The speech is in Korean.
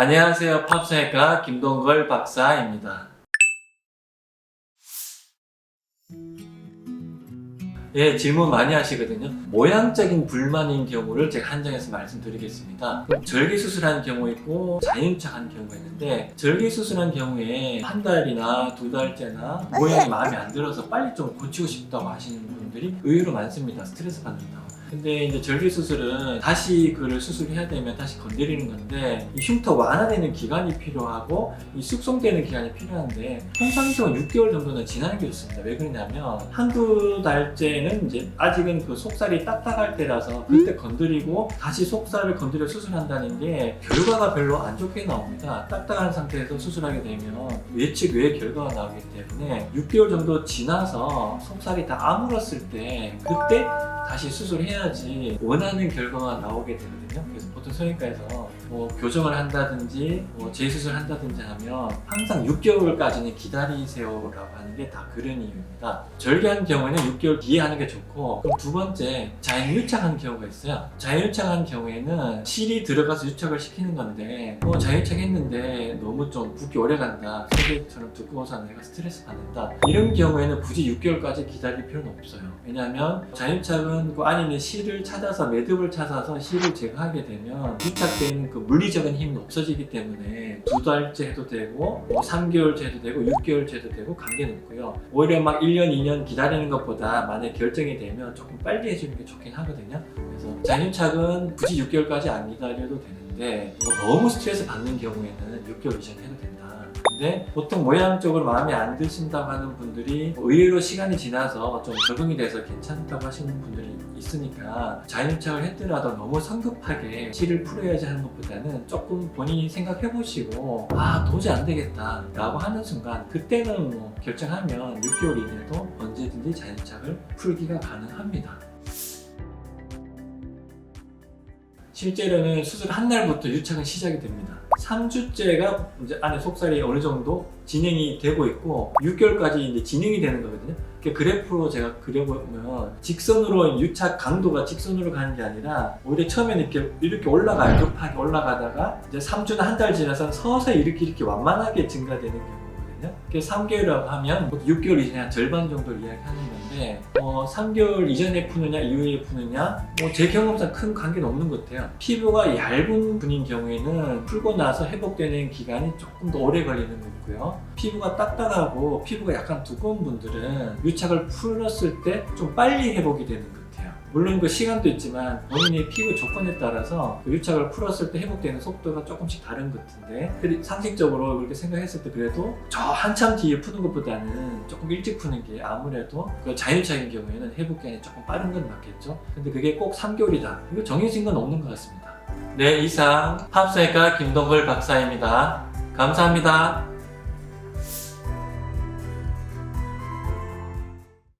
안녕하세요. 팝성외과 김동걸 박사입니다. 예, 질문 많이 하시거든요. 모양적인 불만인 경우를 제가 한정해서 말씀드리겠습니다. 절개수술한 경우 있고 자연착한 경우가 있는데 절개수술한 경우에 한 달이나 두 달째나 모양이 마음에 안 들어서 빨리 좀 고치고 싶다고 하시는 분들이 의외로 많습니다. 스트레스 받는다고. 근데 이제 절개 수술은 다시 그를 수술해야 되면 다시 건드리는 건데 이 흉터 완화되는 기간이 필요하고 이 숙성되는 기간이 필요한데 통상적으로 6개월 정도는 지나는 게 좋습니다. 왜 그러냐면 한두 달째는 이제 아직은 그 속살이 딱딱할 때라서 그때 건드리고 다시 속살을 건드려 수술한다는 게 결과가 별로 안 좋게 나옵니다. 딱딱한 상태에서 수술하게 되면 예측 외의 결과가 나오기 때문에 6개월 정도 지나서 속살이 다 아물었을 때 그때 다시 수술해야 지 원하는 결과가 나오게 되거든요. 그래서 보통 성형외과에서 뭐 교정을 한다든지 뭐 재수술 한다든지 하면 항상 6개월까지는 기다리세요라고 하는 게 다 그런 이유입니다. 절개한 경우에는 6개월 뒤에 하는 게 좋고 그럼 두 번째 자연 유착한 경우가 있어요. 자연 유착한 경우에는 실이 들어가서 유착을 시키는 건데 뭐 자연 유착했는데 너무 좀 붓기 오래 간다. 세계처럼 두꺼워서 내가 스트레스 받는다. 이런 경우에는 굳이 6개월까지 기다릴 필요는 없어요. 왜냐하면 자연 유착은 그 안에 있는 실을 찾아서 매듭을 찾아서 실을 제거하게 되면 유착된 그 물리적인 힘이 없어지기 때문에 두 달째 해도 되고 뭐 3개월째 해도 되고 6개월째 해도 되고 관계는 없고요. 오히려 막 1년, 2년 기다리는 것보다 만약 결정이 되면 조금 빨리 해주는 게 좋긴 하거든요. 그래서 자연유착은 굳이 6개월까지 안 기다려도 되는데 뭐 너무 스트레스 받는 경우에는 6개월 이전 해도 된다. 근데 보통 모양적으로 마음에 안 드신다고 하는 분들이 의외로 시간이 지나서 좀 적응이 돼서 괜찮다고 하시는 분들이 있으니까 자연유착을 했더라도 너무 성급하게 실을 풀어야지 하는 것보다는 조금 본인이 생각해 보시고 아 도저히 안 되겠다 라고 하는 순간 그때는 뭐 결정하면 6개월 이내도 언제든지 자연유착을 풀기가 가능합니다. 실제로는 수술 한 날부터 유착은 시작이 됩니다. 3주째가 이제 안에 속살이 어느 정도 진행이 되고 있고 6개월까지 이제 진행이 되는 거거든요. 그 그래프로 제가 그려보면 직선으로 유착 강도가 직선으로 가는 게 아니라 오히려 처음에는 이렇게 이렇게 올라가요. 급하게 올라가다가 이제 3주나 한 달 지나서 서서히 이렇게 이렇게 완만하게 증가되는 경우거든요. 그게 3개월이라고 하면 6개월 이전에 한 절반 정도를 이야기하는 건데 어, 3개월 이전에 푸느냐 이후에 푸느냐 뭐 제 경험상 큰 관계는 없는 것 같아요. 피부가 얇은 분인 경우에는 풀고 나서 회복되는 기간이 조금 더 오래 걸리는 거고요. 피부가 딱딱하고 피부가 약간 두꺼운 분들은 유착을 풀었을 때 좀 빨리 회복이 되는 것 같아요. 물론 그 시간도 있지만 본인의 피부 조건에 따라서 그 유착을 풀었을 때 회복되는 속도가 조금씩 다른 것 같은데 상식적으로 그렇게 생각했을 때 그래도 저 한참 뒤에 푸는 것보다는 조금 일찍 푸는 게 아무래도 그 자연유착인 경우에는 회복 기간이 조금 빠른 건 맞겠죠? 근데 그게 꼭 3개월이다. 이거 정해진 건 없는 것 같습니다. 네 이상 팝스외과 김동걸 박사입니다. 감사합니다